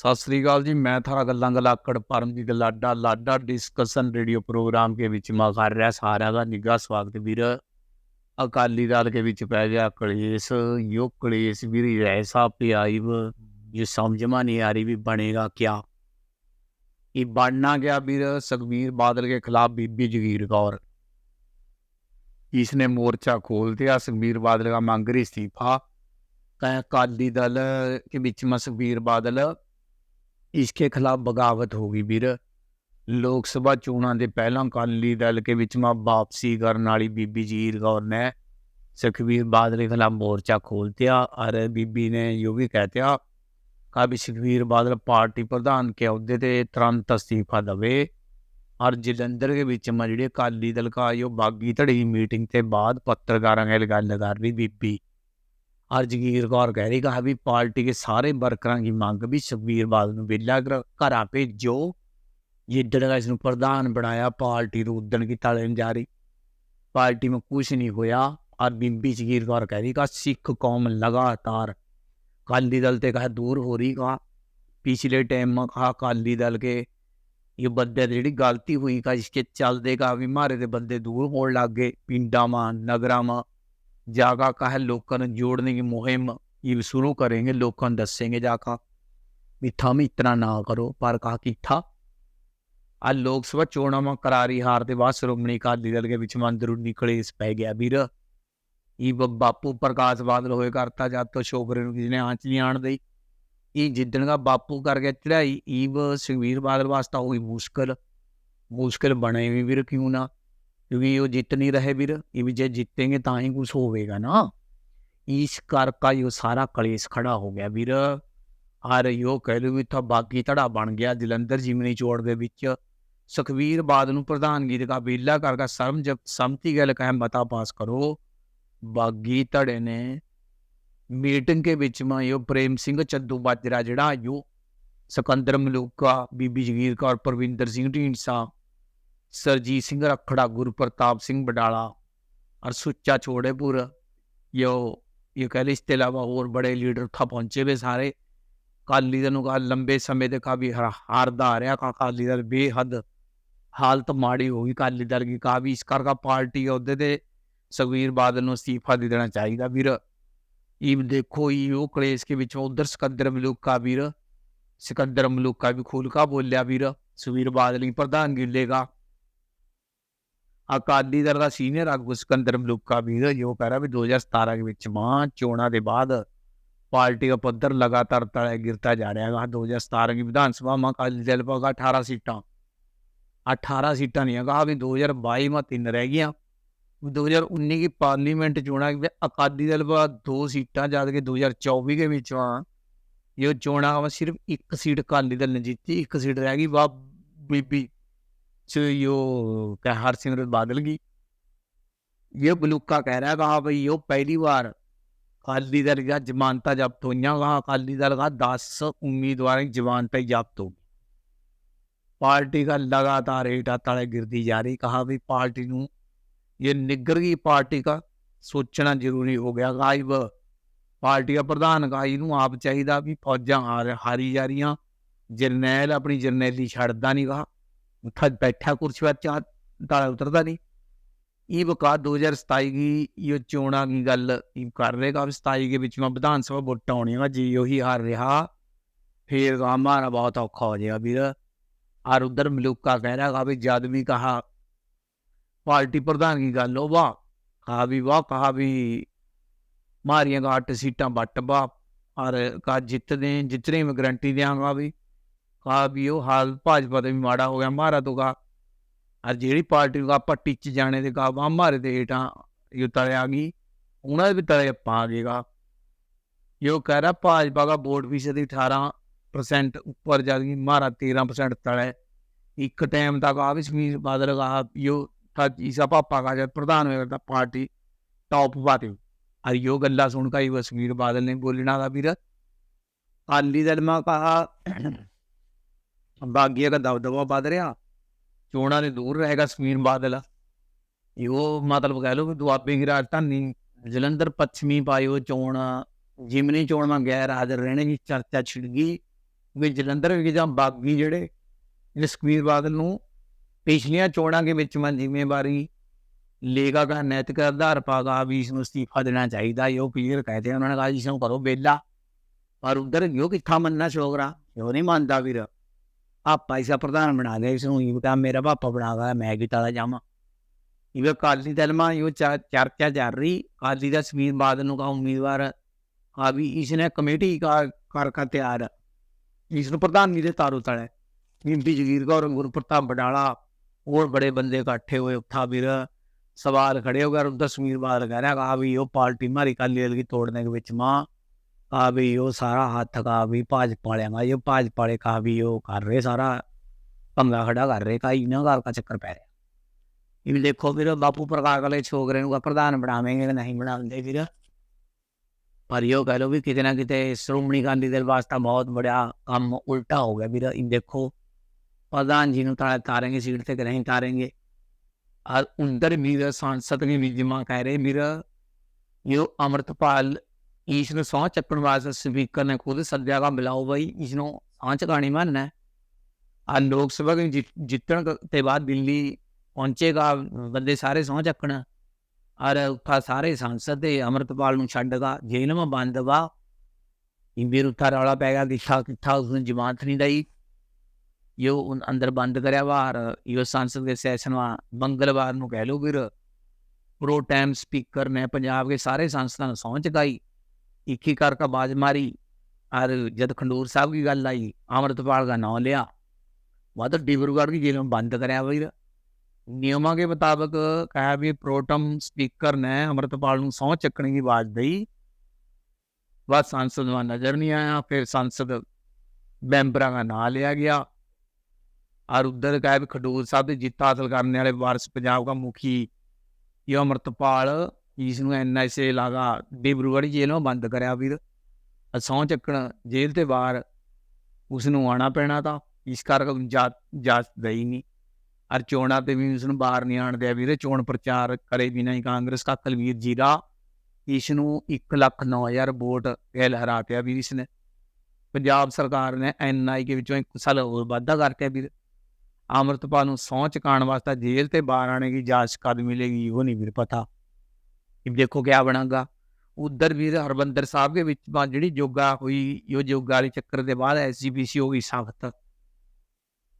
ਸਤਿ ਸ੍ਰੀ ਅਕਾਲ ਜੀ, ਮੈਂ था ਗੱਲਾਂ ਗਲਾਕੜ ਪਰਮ ਦੀ ਲਾਡਾ ਲਾਡਾ ਡਿਸਕਸ਼ਨ ਰੇਡੀਓ ਪ੍ਰੋਗਰਾਮ ਕੇ ਵਿੱਚ ਮਾ ਕਰ ਰਿਹਾ, ਸਾਰਿਆਂ ਦਾ ਨਿੱਘਾ ਸਵਾਗਤ ਵੀਰ। ਅਕਾਲੀ ਦਲ ਕੇ ਵਿੱਚ ਪੈ ਗਿਆ ਕਲੇਸ਼, ਯੋ ਕਲੇਸ਼ ਵੀਰ, ਐਸਾ ਪਿਆਈਵ ਜੋ ਸਮਝ ਮਾ ਨਹੀਂ ਆ ਰਹੀ ਵੀ ਬਣੇਗਾ ਕਿਆ। ਇਹ ਬਣਨਾ ਗਿਆ ਵੀਰ? ਸੁਖਬੀਰ ਬਾਦਲ ਕੇ ਖਿਲਾਫ ਬੀਬੀ ਜਗੀਰ ਕੌਰ। ਇਸ ਨੇ ਮੋਰਚਾ ਖੋਲ ਦਿਆ ਸੁਖਬੀਰ ਬਾਦਲ ਦਾ ਮੰਗ ਰਹੀ ਅਸਤੀਫਾ। ਕਹ ਅਕਾਲੀ ਦਲ ਕੇ ਵਿੱਚ ਮਸਖਬੀਰ ਬਾਦਲ बादल इसके खिलाफ बगावत होगी ਵੀਰ ਲੋਕ ਸਭਾ ਚੋਣਾਂ ਦੇ ਪਹਿਲਾਂ ਅਕਾਲੀ ਦਲ ਕੇ ਵਿੱਚ ਮਾ ਵਾਪਸੀ ਕਰਨ ਵਾਲੀ ਬੀਬੀ ਜੀਰ ਕੌਰ ਨੇ ਸੁਖਬੀਰ ਬਾਦਲ के खिलाफ मोर्चा खोल दिया और बीबी ने यो भी कहते ਕਾ ਵੀ ਸੁਖਬੀਰ ਬਾਦਲ ਪਾਰਟੀ ਪ੍ਰਧਾਨ ਕੇ ਅਹੁਦੇ ਤੇ ਤੁਰੰਤ ਅਸਤੀਫਾ ਦਵੇ ਔਰ ਜਲੰਧਰ ਦੇ ਵਿੱਚ ਮੈਂ ਜਿਹੜੇ ਅਕਾਲੀ ਦਲ ਕਾ ਜੋ ਬਾਗੀ ਧੜੀ ਦੀ ਮੀਟਿੰਗ ਤੇ ਬਾਅਦ ਪੱਤਰਕਾਰਾਂ ਨਾਲ ਗੱਲ ਕਰ ਰਹੀ ਬੀਬੀ और जगीर गौर कह रही कहा भी पार्टी के सारे वर्करों की मांग भी सुखबीर बादल ने वेला घर भेजो जिदन का इसनों प्रधान बनाया पार्टी उदन की तलन जारी पार्टी में कुछ नहीं होया और बिंबी जगीर गौर कह रही कहा सिख कौम लगातार अकाली दल से कहा दूर हो रही कहा पिछले टाइम में कहा अकाली दल के ये बंदे की जी गलती हुई कहा इसके चलते कहा भी मारे के बंदे दूर हो लग गए पिंडा में नगर में ਜਾਗਾ ਕਹਾ ਲੋਕਾਂ ਨੂੰ जोड़ने की मुहिम ये शुरू करेंगे लोगों को दसेंगे जाका भी थम इतना ना करो पर कहा कि था ਆ ਲੋਕ ਸਭਾ ਚੋਣਾਂ ਮਾ ਕਰਾਰੀ ਹਾਰ ਦੇ ਬਾਅਦ ਸ਼੍ਰੋਮਣੀ ਅਕਾਲੀ ਦਲ ਦੇ ਵਿੱਚ ਅੰਦਰੂਨੀ ਕਲੇਸ਼ ਪੈ ਗਿਆ ਵੀਰ ਇਹ ਬ- ਬਾਪੂ ਪ੍ਰਕਾਸ਼ ਬਾਦਲ ਹੋਏ ਕਰਤਾ ਜਦ ਤੋਂ ਛੋਕਰੇ ਨੂੰ ਕਿਸੇ ਨੇ ਆਂਚ ਨਹੀਂ ਆਣ ਦਈ ਇਹ ਜਿੱਦਣ ਦਾ ਬਾਪੂ ਕਰ ਗਿਆ ਚੜਾਈ ਈਵ ਸੁਖਵੀਰ ਬਾਦਲ ਵਾਸਤਾ ਹੋਈ ਮੁਸ਼ਕਲ ਮੁਸ਼ਕਲ ਬਣੇ ਵੀ ਵੀਰ ਕਿਉਂ ਨਾ ਕਿਉਂਕਿ ਉਹ ਜਿੱਤ ਨਹੀਂ ਰਹੇ ਵੀਰ ਇਹ ਵੀ ਜੇ ਜਿੱਤेंगे ਤਾਂ ਹੀ ਕੁਝ ਹੋਵੇਗਾ ਨਾ। ਇਸ ਕਰ ਕਾ ਇਹ ਸਾਰਾ ਕਲੇਸ਼ ਖੜਾ ਹੋ ਗਿਆ ਵੀਰ। ਆ ਰਹੀ ਕਹਿ ਲਓ ਵੀ ਤਾਂ ਬਾਗੀ ਧੜਾ ਬਣ ਗਿਆ, ਜਲੰਧਰ ਜਿਮਨੀ ਚੋੜ ਦੇ ਵਿੱਚ। ਸੁਖਵੀਰ ਬਾਦਲ ਨੂੰ ਪ੍ਰਧਾਨਗੀ ਦੇ ਕਾਬਿਲਾ ਕਰਕੇ ਸਰਮ ਜਬ ਸੰਮਤੀ ਗੱਲ ਕਹੇ ਮਤਾ ਪਾਸ ਕਰੋ। ਬਾਗੀ ਧੜੇ ਨੇ ਮੀਟਿੰਗ ਕੇ ਵਿੱਚ ਮੈਂ ਇਹ ਪ੍ਰੇਮ ਸਿੰਘ ਚੱਦੂ ਬਾਜਰਾ ਜਿਹੜਾ ਯੋ ਸਿਕੰਦਰ ਮਲੂਕਾ, ਬੀਬੀ ਜਗੀਰ ਕੌਰ, ਪਰਵਿੰਦਰ ਸਿੰਘ ਢੀਂਡਸਾ। ਸਰਜੀਤ ਸਿੰਘ ਰਖੜਾ ਗੁਰਪ੍ਰਤਾਪ ਸਿੰਘ ਬਡਾਲਾ और सुच्चा छोड़ेपुर यो ये कह ली इसके अलावा और बड़े लीडर था पहुंचे हुए सारे ਅਕਾਲੀ ਦਲ ਨੂੰ ਕਹਾ ਲੰਬੇ ਸਮੇਂ ਦੇ ਕਾ ਵੀ ਹਾਰ- ਹਾਰਦਾ ਆ ਰਿਹਾ ਕਾ ਅਕਾਲੀ ਦਲ ਬੇਹੱਦ ਹਾਲਤ ਮਾੜੀ ਹੋ ਗਈ ਅਕਾਲੀ ਦਲ ਦੀ ਕਾ ਵੀ ਇਸ ਕਰਕੇ ਪਾਰਟੀ ਅਹੁਦੇ ਤੇ ਸੁਖਬੀਰ ਬਾਦਲ ਨੂੰ ਅਸਤੀਫਾ ਦੇ ਦੇਣਾ ਚਾਹੀਦਾ ਵੀਰ ਇਹ ਦੇਖੋ ਇਹ ਉਹ ਕਲੇਸ਼ ਕੇ ਵਿੱਚ ਉਧਰ ਸਿਕੰਦਰ ਮਲੂਕਾ ਵੀਰ ਸਿਕੰਦਰ ਮਲੂਕਾ ਵੀ ਖੁੱਲ ਕਾ ਬੋਲਿਆ ਵੀਰ ਸੁਖਬੀਰ ਅਕਾਲੀ ਦਲ ਦਾ ਸੀਨੀਅਰ ਆਗੂ ਸਿਕੰਦਰ ਮਲੂਕਾ ਵੀਰ ਜੋ ਕਹਿ ਰਿਹਾ ਵੀ 2017 ਦੇ ਵਿੱਚ ਮਾਂ ਚੋਣਾਂ ਦੇ ਬਾਅਦ ਪਾਰਟੀ ਦਾ ਪੱਧਰ ਲਗਾਤਾਰ ਤਲੇ ਗਿਰਤਾ ਜਾ ਰਿਹਾ ਹੈ 2017 ਦੀ ਵਿਧਾਨ ਸਭਾ ਮਾਂ ਅਕਾਲੀ ਦਲ ਪਾਗਾ 18 ਸੀਟਾਂ। 18 ਸੀਟਾਂ ਨਹੀਂ ਹੈਗਾ ਵੀ 2022 ਮਾਂ ਤਿੰਨ ਰਹਿ ਗਈਆਂ। 2019 ਦੀ ਪਾਰਲੀਮੈਂਟ ਚੋਣਾਂ ਵਿੱਚ ਅਕਾਲੀ ਦਲ ਪਾ ਦੋ ਸੀਟਾਂ, ਜਦ ਕਿ 2024 ਦੇ ਵਿੱਚ ਮਾਂ ਇਹ ਚੋਣਾਂ ਵਿੱਚ ਸਿਰਫ ਇੱਕ ਸੀਟ ਅਕਾਲੀ ਦਲ ਨੇ ਜਿੱਤੀ, ਇੱਕ ਸੀਟ ਰਹਿ ਗਈ ਵਾ ਬੀਬੀ ने जीती एक सीट रह गई वाह बीबी च यो क्या हरसिमरत बादल की ये बलूका कह रहा है कहा भाई यो पहली बार अकाली दल का जमानता जब्त हुई वहाँ अकाली दल का दस उम्मीदवार की जमानतें जब्त होगी पार्टी का लगातार हेठा तले गिरती जा रही कहा भी पार्टी ਨੂੰ ये निगर की पार्टी का सोचना जरूरी हो गया गायब ਪਾਰਟੀ ਦਾ ਪ੍ਰਧਾਨ ਕਾਈ ਨੂੰ ਆਪ ਚਾਹੀਦਾ ਵੀ ਫੌਜਾਂ ਹਾਰ ਹਾਰੀ ਜਾ ਰਹੀਆਂ ਜਰਨੈਲ ਆਪਣੀ ਜਰਨੈਲੀ ਛੱਡਦਾ ਨਹੀਂ ਗਾ ਉੱਥੇ ਬੈਠਾ ਕੁਰਸੀ ਵਿੱਚ ਤਾਲਾ ਉਤਰਦਾ ਨਹੀਂ। ਇਹ ਵਕਾ 2027 ਦੀ ਇਹ ਚੋਣਾਂ ਦੀ ਗੱਲ ਇਹ ਕਰ ਰਹੇਗਾ ਵੀ 27 ਦੇ ਵਿੱਚ ਮੈਂ ਵਿਧਾਨ ਸਭਾ ਵੋਟਾਂ ਆਉਣੀਆਂ ਜੀ ਉਹੀ ਹਾਰ ਰਿਹਾ, ਫੇਰ ਹਮਾਰਾ ਬਹੁਤ ਔਖਾ ਹੋ ਜਾਏਗਾ ਵੀਰ। ਔਰ ਉਧਰ ਮਲੂਕਾ ਕਹਿ ਰਿਹਾ ਵੀ ਜਦ ਵੀ ਕਹਾ ਪਾਰਟੀ ਪ੍ਰਧਾਨ ਦੀ ਗੱਲ ਹੋ ਵਾ ਕਹਾ ਵੀ ਵਾਹ, ਕਹਾ ਵੀ ਮਾਰੀਆਂ ਗਾ ਅੱਠ ਸੀਟਾਂ ਬੱਟ ਬਾ ਔਰ ਕਾ ਜਿੱਤਦੇ, ਜਿਤਨੇ ਮੈਂ ਗਰੰਟੀ ਦਿਆਂਗਾ ਵੀ ਕਹਾ ਵੀ ਉਹ ਹਾਲ ਭਾਜਪਾ ਦੇ ਵੀ ਮਾੜਾ ਹੋ ਗਿਆ ਮਾਰਾ ਤੋਂ ਕਹਾ ਔਰ ਜਿਹੜੀ ਪਾਰਟੀ ਨੂੰ ਆਪਾਂ ਟਿੱਚ ਜਾਣੇ ਦੇ ਕਾ ਮਾਰੇ ਦੇ ਹੇਠਾਂ ਇਹ ਤਲੇ ਆ ਗਈ ਉਹਨਾਂ ਦੇ ਵੀ ਤਲੇ ਪਾ ਗਏਗਾ यो कह रहा भाजपा का वोट फीसदी अठारह परसेंट ऊपर जा गई हमारा तेरह परसेंट तले एक टाइम तक आ भी समीर बादल का यो था ईसा पापा का जब प्रधान हुआ था पार्टी टॉप पाते और यो गल्ला सुन का ही वो समीर बादल ने बोलना था फिर अकाली दल में कहा बागिया का दबदबा बद रहा ਚੋਣਾਂ ਦੇ ਦੂਰ ਰਹੇਗਾ ਸਮੀਰ ਬਾਦਲ ਇਹੋ ਮਤਲਬ ਕਹਿ ਲਓ ਕਿ ਦੁਆਬੇ ਦੀ ਰਾਜਧਾਨੀ ਜਲੰਧਰ ਪੱਛਮੀ ਪਾਇਓ ਚੋਣ ਜਿਮਨੀ ਚੋਣ ਮੈਂ ਗੈਰ ਹਾਜ਼ਰ ਰਹਿਣੇ ਦੀ ਚਰਚਾ ਛਿੜ ਗਈ ਵੀ ਜਲੰਧਰ ਵੀ ਜਾਂ ਬਾਗੀ ਜਿਹੜੇ ਜਸਕਵੀਰ ਬਾਦਲ ਨੂੰ ਪਿਛਲੀਆਂ ਚੋਣਾਂ ਦੇ ਵਿੱਚ ਮੈਂ ਜ਼ਿੰਮੇਵਾਰੀ ਲੇਗਾ ਦਾ ਨੈਤਿਕ ਆਧਾਰ ਪਾਗਾ ਵੀ ਇਸ ਨੂੰ ਅਸਤੀਫਾ ਦੇਣਾ ਚਾਹੀਦਾ ਇਹ ਕਲੀਅਰ ਕਹਤੇ ਉਹਨਾਂ ਨੇ ਕਹਾ ਜੀ ਇਸ ਨੂੰ ਕਰੋ ਬੇਲਾ ਪਰ ਉਧਰ ਗਿਓ ਕਿੱਥਾ ਮੰਨਣਾ ਸ਼ੋਗਰਾ ਉਹ ਨਹੀਂ ਮੰਨਦਾ ਵੀਰ ਆਪਾ ਇਸਾ ਪ੍ਰਧਾਨ ਬਣਾ ਦੇ ਇਸ ਨੂੰ ਇਹ ਮੇਰਾ ਪਾਪਾ ਬਣਾਗਾ ਮੈਂ ਕਿਤਾ ਦਾ ਜਾਵਾਂ ਇਹ ਕਾਲੀ ਦਲ ਮਾ ਇਹ ਚਰਚਾ ਚੱਲ ਰਹੀ ਕਾਲੀ ਦਾ ਸਮੀਰ ਬਾਦਲ ਨੂੰ ਕਾ ਉਮੀਦਵਾਰ ਆ ਵੀ ਇਸਨੇ ਕਮੇਟੀ ਕਾ ਕਰ ਕਾ ਤਿਆਰ ਇਸ ਨੂੰ ਪ੍ਰਧਾਨ ਨਹੀਂ ਦੇ ਤਾਰੋ ਤਲੇ ਇੰਪੀ ਜਗੀਰ ਕੌਰ ਗੁਰਪ੍ਰਤਾਪ ਬਡਾਲਾ ਹੋਰ ਬੜੇ ਬੰਦੇ ਇਕੱਠੇ ਹੋਏ ਉੱਥਾ ਵੀਰ सवाल खड़े हो गए और दसवीं बार कह रहा कहा भी यो पार्टी मारी काली दल की तोड़ने के बिच मां कहा भी यो सारा हाथ कहा भी भाजपा वाले का यो भाजपा वाले कहा भी यो कर रहे सारा पंगा खड़ा कर रहे कहा इन्हों घर का चक्कर पै रहा ये देखो फिर बापू प्रकाश वाले छोकरे प्रधान बनावेंगे कि नहीं बनाते फिर पर यो कह लो भी किते ना किते श्रोमणी अकाली दल वास्ता बहुत बड़ा काम उल्टा हो गया फिर इन देखो प्रधान जी तारेंगे सीट से कि नहीं तारेंगे और उधर मेरा सांसद ने विजमा कह रहे मेरा यो अमृतपाल ਈਸ਼ ਨੂੰ ਸੌਂ ਚੱਪਣ ਵਾਸਤੇ ਸਪੀਕਰ ਨੇ ਖੁਦ ਸੱਦਿਆ ਕਾ ਮਿਲਾਓ ਬਾਈ ਇਸ ਨੂੰ ਸੌਂ ਚਕਾਣੀ ਮੰਨਣਾ ਆ ਲੋਕ ਸਭਾ ਜਿੱਤਣ ਤੇ ਬਾਅਦ ਦਿੱਲੀ ਪਹੁੰਚੇਗਾ, ਬੰਦੇ ਸਾਰੇ ਸੌਂ ਚੱਕਣਾ। ਔਰ ਉੱਥਾ ਸਾਰੇ ਸੰਸਦ ਦੇ ਅਮਰਤਪਾਲ ਨੂੰ ਛੱਡਗਾ, ਜੇਲ੍ਹ ਮ ਬੰਦ ਵਾ। ਇੰਬੀਰ ਉੱਥਾ ਰੌਲਾ ਪੈ ਗਿਆ ਕਿੱਥਾ ਕਿੱਥਾ ਉਸ ਨੂੰ ਜਮਾਨਤ ਨਹੀਂ ਦਈ ਯੋ ਉਨ ਅੰਦਰ ਬੰਦ ਕਰਿਆ ਵਾਰ ਯੋ ਸੰਸਦ ਦੇ ਸੈਸ਼ਨ ਵਾ, ਮੰਗਲਵਾਰ ਨੂੰ ਕਹਿ ਲੋ ਵੀਰ ਪ੍ਰੋ ਟਾਈਮ ਸਪੀਕਰ ਨੇ ਪੰਜਾਬ ਦੇ ਸਾਰੇ ਸੰਸਦਾਂ ਨੂੰ ਸੌਂ ਚਕਾਈ। ਇੱਕ ਹੀ ਕਰਕੇ ਬਾਜ ਮਾਰੀ ਔਰ ਜਦ ਖੰਡੂਰ ਸਾਹਿਬ ਦੀ ਗੱਲ ਆਈ ਅਮਰਤਪਾਲ ਦਾ ਨਾਮ ਲਿਆ ਬਾਅਦ ਡਿਬਰੂਗੜ੍ਹ ਦੀ ਜੇਲ੍ਹ ਬੰਦ ਕਰਿਆ ਵੀਰ ਨਿਯਮਾਂ ਦੇ ਮੁਤਾਬਕ ਕਹਾ ਵੀ ਪ੍ਰੋਟਮ ਸਪੀਕਰ ਨੇ ਅਮਰਤਪਾਲ ਨੂੰ ਸਹੁੰ ਚੱਕਣ ਦੀ ਆਵਾਜ਼ ਦਈ ਬਾਅਦ ਸੰਸਦ ਨੂੰ ਨਜ਼ਰ ਨਹੀਂ ਆਇਆ ਫਿਰ ਸੰਸਦ ਮੈਂਬਰਾਂ ਦਾ ਨਾਮ ਲਿਆ ਗਿਆ और उधर कहा भी खडूर साहब से जित हासिल करने वाले वारिस पंजाब का मुखी ये अमृतपाल ਜਿਸ ਨੂੰ ਐਨਐਸਏ ਲਾਗਾ ਡਿਬਰੂਗੜ੍ਹ ਜੇਲ੍ਹੋਂ ਬੰਦ ਕਰਿਆ ਵੀਰ। ਅਸੌਂ ਚੱਕਣ ਜੇਲ੍ਹ ਤੇ ਬਾਹਰ ਉਸ ਨੂੰ ਆਣਾ ਪੈਣਾ ਤਾਂ, ਇਸ ਕਰਕੇ ਜਾਤ ਜਾਤ ਗਈ ਨਹੀਂ ਅਰ ਚੋਣਾਂ ਤੇ ਵੀ ਉਸ ਨੂੰ ਬਾਹਰ ਨਹੀਂ ਆਣ ਦਿਆ ਵੀਰੇ। ਚੋਣ ਪ੍ਰਚਾਰ ਕਰੇ ਬਿਨਾਂ ਹੀ ਕਾਂਗਰਸ ਦਾ ਕਲਵੀਰ ਜੀਰਾ ਇਸ ਨੂੰ 1 ਲੱਖ 9000 ਵੋਟ ਗੈਲ ਹਰਾਤਿਆ ਵੀਰ ਇਸ ਨੇ ਪੰਜਾਬ ਸਰਕਾਰ ਨੇ ਐਨਆਈ ਕੇ ਵਿੱਚੋਂ ਇੱਕ ਸਾਲ ਹੋਰ ਵਾਧਾ ਕਰਕੇ ਵੀਰ। ਅਮਰਤਪਾਲ ਨੂੰ ਸੌਂ ਚਕਾਣ ਵਾਸਤੇ ਜੇਲ੍ਹ ਤੇ ਬਾਹਰ ਆਣੇ ਦੀ ਜਾਂਚ ਕਦ ਮਿਲੇਗੀ ਉਹ ਨਹੀਂ ਵੀਰ ਪਤਾ। ਇਹ ਦੇਖੋ ਕਿਆ ਬਣਾਗਾ। ਉਧਰ ਵੀਰ ਹਰਬੰਦਰ ਸਾਹਿਬ ਦੇ ਵਿੱਚ ਜਿਹੜੀ ਜੋਗਾ ਹੋਈ ਇਹ ਜੋਗਾ ਵਾਲੀ ਚੱਕਰ ਦੇ ਬਾਅਦ ਐਸਜੀਪੀਸੀ ਹੋ ਗਈ ਸਖਤ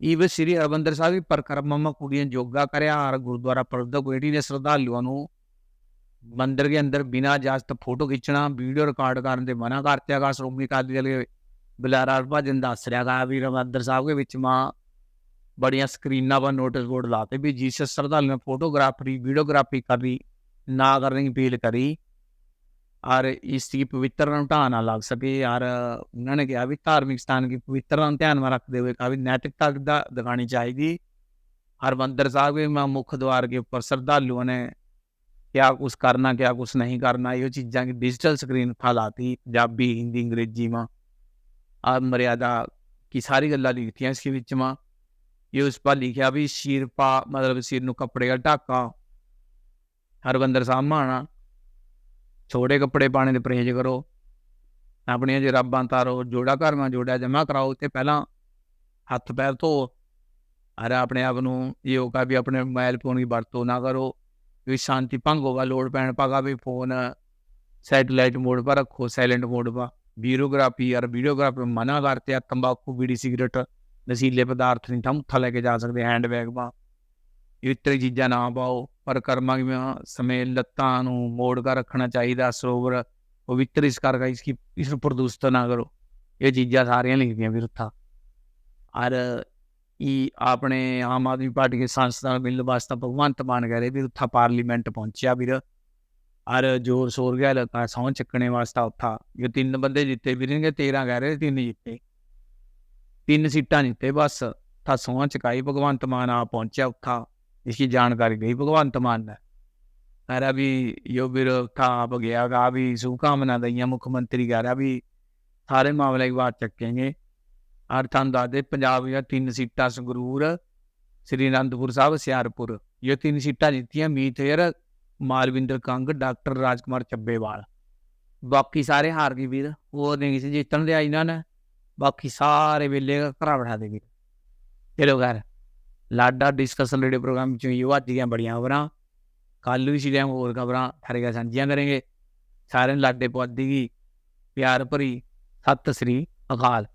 ਈਵ ਸ੍ਰੀ ਹਰਬੰਦਰ ਸਾਹਿਬ ਵੀ ਪਰਕਰਮਾ ਕੁੜੀਆਂ ਜੋਗਾ ਕਰਿਆ, ਹਰ ਗੁਰਦੁਆਰਾ ਪ੍ਰਬੰਧਕ ਕਮੇਟੀ ਨੇ ਸ਼ਰਧਾਲੂਆਂ ਨੂੰ ਮੰਦਰ ਦੇ ਅੰਦਰ ਬਿਨਾਂ ਇਜਾਜ਼ਤ ਫੋਟੋ ਖਿੱਚਣਾ, ਵੀਡੀਓ ਰਿਕਾਰਡ ਕਰਨ ਦੇ ਮਨਾ ਕਰਤਿਆ ਗਾ ਸ਼੍ਰੋਮਣੀ ਅਕਾਲੀ ਦਲ ਦੇ ਬੁਲਾਰਾ ਭਾਜਨ ਦੱਸ ਰਿਹਾ ਗਾ ਵੀ ਹਰਬੰਦਰ ਸਾਹਿਬ ਦੇ ਵਿੱਚ ਮਾਂ ਬੜੀਆਂ ਸਕਰੀਨਾਂ 'ਪਰ ਨੋਟਿਸ ਬੋਰਡ ਲਾਤੇ ਵੀ ਜੀਸਸ ਸ਼ਰਧਾਲੂ ਨੇ ਫੋਟੋਗ੍ਰਾਫਰੀ ਵੀਡੀਓਗ੍ਰਾਫੀ ਕਰ ਰਹੀ ਕਰਨ ਦੀ ਅਪੀਲ ਕਰੀ ਔਰ ਇਸ ਦੀ ਪਵਿੱਤਰਤਾ ਨੂੰ ਢਾਹ ਨਾ ਲੱਗ ਸਕੇ ਔਰ ਉਹਨਾਂ ਨੇ ਕਿਹਾ ਵੀ ਧਾਰਮਿਕ ਸਥਾਨ ਦੀ ਪਵਿੱਤਰਤਾ ਨੂੰ ਧਿਆਨ ਵਿੱਚ ਰੱਖਦੇ ਹੋਏ ਕਹਾ ਵੀ ਨੈਤਿਕਤਾ ਦਾ ਦਿਖਾਣੀ ਚਾਹੀਦੀ ਹਰਮੰਦਰ ਸਾਹਿਬ ਦੇ ਮੁੱਖ द्वार के ऊपर श्रद्धालुओं ने क्या कुछ करना क्या कुछ नहीं करना ये चीज़ां की डिजिटल स्क्रीन फैलाती पंजाबी हिंदी अंग्रेजी में और मर्यादा की सारी गल्लां लिखतियां इसके विच में ये उस पर लिखा भी सिर पा मतलब सिर ਨੂੰ ਕੱਪੜੇ ਦਾ ਢਾਕਾ ਹਰਬੰਦਰ ਸਾਹਿਬ ਮਾਣਾ ਛੋੜੇ ਕੱਪੜੇ ਪਾਣੇ ਦੇ ਪਰਹੇਜ ਕਰੋ। ਆਪਣੀਆਂ ਜਰਾਬਾਂ ਤਾਰੋ, ਜੋੜਾ ਘਰਵਾਂ ਜੋੜਾ ਜਮਾ ਕਰਾਓ ਤੇ ਪਹਿਲਾਂ ਹੱਥ ਪੈਰ ਧੋ। ਅਰ ਆਪਣੇ ਆਪ ਨੂੰ ਇਹ ਹੋਗਾ ਵੀ ਆਪਣੇ ਮੋਬਾਈਲ ਫੋਨ ਦੀ ਵਰਤੋਂ ਨਾ ਕਰੋ। ਵੀ ਸ਼ਾਂਤੀ ਭੰਗ ਹੋਗਾ ਲੋਡ ਪੈਣ ਪਾਗਾ ਵੀ ਫੋਨ ਸੈਟਲਾਈਟ ਮੋਡ ਪਰ ਰੱਖੋ, ਸਾਇਲੈਂਟ ਮੋਡ ਪਾ। ਵੀਡੀਓਗ੍ਰਾਫੀ ਯਾਰ, ਵੀਡੀਓਗ੍ਰਾਫੀ ਮਨਾ ਕਰਤੇ ਆ, ਤੰਬਾਕੂ, ਬੀੜੀ, ਸਿਗਰਟ, ਨਸ਼ੀਲੇ ਪਦਾਰਥ ਨਹੀਂ ਤਾਂ ਲੈ ਕੇ ਜਾ ਸਕਦੇ ਹੈਂਡ ਬੈਗ ਪਾ। ਇਤਰੀ ਚੀਜ਼ਾਂ ਨਾ ਪਾਓ, ਪਰ ਕਰਮਾਂ ਵਿੱਚ ਸਮੇਂ ਲੱਤਾਂ ਨੂੰ ਮੋੜ ਕੇ ਰੱਖਣਾ ਚਾਹੀਦਾ ਸਰੋਵਰ ਪਵਿੱਤਰ ਇਸ ਕਰਕੇ ਇਸ ਕੀ, ਇਸ ਨੂੰ ਪ੍ਰਦੂਸ਼ਿਤ ਨਾ ਕਰੋ। ਇਹ ਚੀਜ਼ਾਂ ਸਾਰੀਆਂ ਲਿਖਦੀਆਂ ਵੀਰ ਉੱਥਾ ਔਰ ਇਹ ਆਪਣੇ ਆਮ ਆਦਮੀ ਪਾਰਟੀ ਦੇ ਸੰਸਦਾਨ ਬਿੱਲ ਵਾਸਤਾ ਭਗਵੰਤ ਮਾਨ ਕਹ ਰਹੇ ਵੀ ਉੱਥਾ ਪਾਰਲੀਮੈਂਟ ਪਹੁੰਚਿਆ ਵੀਰ। ਔਰ ਜੋਰ ਸ਼ੋਰ ਗਿਆ ਲਗਾ ਸੌਂ ਚੱਕਣੇ ਵਾਸਤਾ ਉੱਥਾ। ਇਹ ਤਿੰਨ ਬੰਦੇ ਜਿੱਤੇ ਵੀਰਨਗੇ 13 ਕਹਿ ਰਹੇ ਤਿੰਨ ਜਿੱਤੇ। ਤਿੰਨ ਸੀਟਾਂ ਜਿੱਤੇ ਬਸ। ਤਾਂ ਸੋਹਾਂ ਚਕਾਈ ਭਗਵੰਤ ਮਾਨ ਆ ਪਹੁੰਚਿਆ ਉੱਥਾ। ਇਸ ਦੀ ਜਾਣਕਾਰੀ ਗਈ ਭਗਵੰਤ ਮਾਨ ਨੇ। ਕਹ ਵੀ ਯੋ ਵੀਰ ਉੱਥਾ ਆਪ ਗਿਆ ਗਾ, ਵੀ ਸ਼ੁਭਕਾਮਨਾ ਦਈਆਂ ਮੁੱਖ ਮੰਤਰੀ ਕਹ ਰਿਹਾ ਵੀ ਸਾਰੇ ਮਾਮਲੇ ਦੀ ਬਾਤ ਚੱਕੇਂਗੇ। ਔਰ ਤੁਹਾਨੂੰ ਦੱਸਦੇ ਪੰਜਾਬ ਦੀਆਂ ਤਿੰਨ ਸੀਟਾਂ ਸੰਗਰੂਰ, ਸ੍ਰੀ ਅਨੰਦਪੁਰ ਸਾਹਿਬ ਸਿਆਰਪੁਰ ਇਹ ਤਿੰਨ ਸੀਟਾਂ ਜਿੱਤੀਆਂ, ਮੀਤ ਮਾਲਵਿੰਦਰ ਕੰਗ, ਡਾਕਟਰ ਰਾਜਕੁਮਾਰ ਚੱਬੇਵਾਲ। ਬਾਕੀ ਸਾਰੇ ਹਾਰ ਗਏ ਵੀਰ, ਹੋਰ ਨਹੀਂ ਸੀ ਜਿੱਤਣ ਦੇ ਇਹਨਾਂ ਨੇ। ਬਾਕੀ ਸਾਰੇ ਵੇਲੇ ਘਰਾਂ ਬਿਠਾ ਦੇ ਵੀਰ। ਚਲੋ ਘਰ ਲਾਡਾ ਡਿਸਕਸ਼ਨ ਰੇਡੀਓ ਪ੍ਰੋਗਰਾਮ ਚ ਯੂ ਅੱਜ ਦੀਆਂ ਬੜੀਆਂ ਖਬਰਾਂ। ਕੱਲ ਵੀ ਸੀ ਹੋਰ ਖਬਰਾਂ ਠਰੇਗਾ ਸਾਂਝੀਆਂ ਕਰਾਂਗੇ ਸਾਰਿਆਂ ਨੂੰ ਲਾਡੇ ਪੁਆਧੀ ਦੀ ਪਿਆਰ ਭਰੀ ਸਤਿ ਸ੍ਰੀ ਅਕਾਲ।